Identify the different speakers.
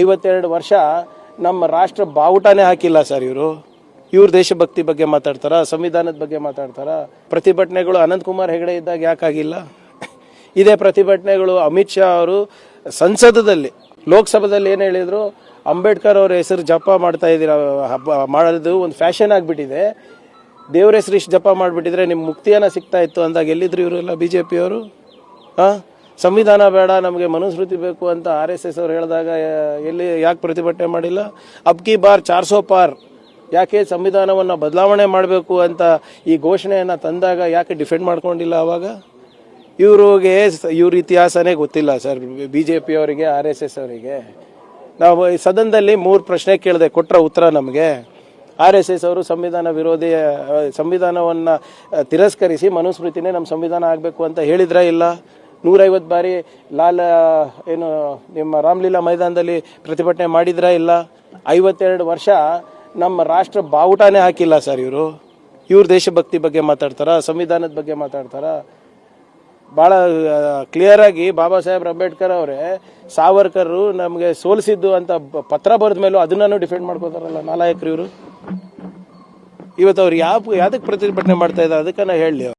Speaker 1: ಐವತ್ತೆರಡು ವರ್ಷ ನಮ್ಮ ರಾಷ್ಟ್ರ ಬಾವುಟನೇ ಹಾಕಿಲ್ಲ ಸರ್ ಇವರು. ಇವ್ರು ದೇಶಭಕ್ತಿ ಬಗ್ಗೆ ಮಾತಾಡ್ತಾರ, ಸಂವಿಧಾನದ ಬಗ್ಗೆ ಮಾತಾಡ್ತಾರ? ಪ್ರತಿಭಟನೆಗಳು ಅನಂತಕುಮಾರ್ ಹೆಗಡೆ ಇದ್ದಾಗ ಯಾಕಾಗಿಲ್ಲ ಇದೇ ಪ್ರತಿಭಟನೆಗಳು ಅಮಿತ್ ಶಾ ಅವರು ಸಂಸದದಲ್ಲಿ, ಲೋಕಸಭಾದಲ್ಲಿ ಏನು ಹೇಳಿದ್ರು? ಅಂಬೇಡ್ಕರ್ ಅವ್ರ ಹೆಸರು ಜಪ ಮಾಡ್ತಾ ಇದ್ದೀರ, ಹಬ್ಬ ಮಾಡೋದು ಒಂದು ಫ್ಯಾಷನ್ ಆಗಿಬಿಟ್ಟಿದೆ. ದೇವ್ರ ಹೆಸರು ಇಷ್ಟು ಜಪ ಮಾಡಿಬಿಟ್ಟಿದ್ರೆ ನಿಮ್ಮ ಮುಕ್ತಿಯನ್ನು ಸಿಗ್ತಾ ಇತ್ತು ಅಂದಾಗ ಎಲ್ಲಿದ್ರು ಇವರೆಲ್ಲ ಬಿ ಜೆ ಪಿಯವರು ಹಾಂ ಸಂವಿಧಾನ ಬೇಡ, ನಮಗೆ ಮನುಸ್ಮೃತಿ ಬೇಕು ಅಂತ ಆರ್ ಎಸ್ ಎಸ್ ಅವ್ರು ಹೇಳಿದಾಗ ಎಲ್ಲಿ ಯಾಕೆ ಪ್ರತಿಭಟನೆ ಮಾಡಿಲ್ಲ? ಅಬ್ಕಿ ಬಾರ್ ಚಾರ್ಸೋ ಪಾರ್. ಯಾಕೆ ಸಂವಿಧಾನವನ್ನು ಬದಲಾವಣೆ ಮಾಡಬೇಕು ಅಂತ ಈ ಘೋಷಣೆಯನ್ನು ತಂದಾಗ ಯಾಕೆ ಡಿಫೆಂಡ್ ಮಾಡ್ಕೊಂಡಿಲ್ಲ ಅವಾಗ? ಇವ್ರಿಗೆ ಇವ್ರ ಇತಿಹಾಸನೇ ಗೊತ್ತಿಲ್ಲ ಸರ್, ಬಿ ಜೆ ಪಿ ಅವರಿಗೆ, ಆರ್ ಎಸ್ ಎಸ್ ಅವರಿಗೆ. ನಾವು ಸದನದಲ್ಲಿ ಮೂರು ಪ್ರಶ್ನೆ ಕೇಳಿದೆ ಕೊಟ್ಟರೆ ಉತ್ತರ ನಮಗೆ. ಆರ್ ಎಸ್ ಎಸ್ ಅವರು ಸಂವಿಧಾನ ವಿರೋಧಿ, ಸಂವಿಧಾನವನ್ನ ತಿರಸ್ಕರಿಸಿ ಮನುಸ್ಮೃತಿನೇ ನಮ್ಮ ಸಂವಿಧಾನ ಆಗಬೇಕು ಅಂತ ಹೇಳಿದ್ರ ಇಲ್ಲ? ನೂರೈವತ್ತು ಬಾರಿ ಲಾಲ, ಏನು, ನಿಮ್ಮ ರಾಮಲೀಲಾ ಮೈದಾನದಲ್ಲಿ ಪ್ರತಿಭಟನೆ ಮಾಡಿದ್ರ ಇಲ್ಲ? ಐವತ್ತೆರಡು ವರ್ಷ ನಮ್ಮ ರಾಷ್ಟ್ರ ಬಾವುಟನೇ ಹಾಕಿಲ್ಲ ಸರ್ ಇವರು. ಇವ್ರು ದೇಶಭಕ್ತಿ ಬಗ್ಗೆ ಮಾತಾಡ್ತಾರ? ಸಂವಿಧಾನದ ಬಗ್ಗೆ ಮಾತಾಡ್ತಾರ? ಭಾಳ ಕ್ಲಿಯರ್ ಆಗಿ ಬಾಬಾ ಸಾಹೇಬ್ ಅಂಬೇಡ್ಕರ್ ಅವರೇ, ಸಾವರ್ಕರ್ ನಮಗೆ ಸೋಲಿಸಿದ್ದು ಅಂತ ಪತ್ರ ಬರೆದ ಮೇಲೂ ಅದನ್ನೂ ಡಿಫೆಂಡ್ ಮಾಡ್ಕೋತಾರಲ್ಲ ನಾಲಾಯಕರು ಇವರು? ಇವತ್ತು ಅವ್ರು ಯಾವ ಯಾವುದಕ್ಕೆ ಪ್ರತಿಭಟನೆ ಮಾಡ್ತಾ ಇದ್ದಾರೆ? ಅದಕ್ಕೆ ನಾ ಹೇಳಲಿ.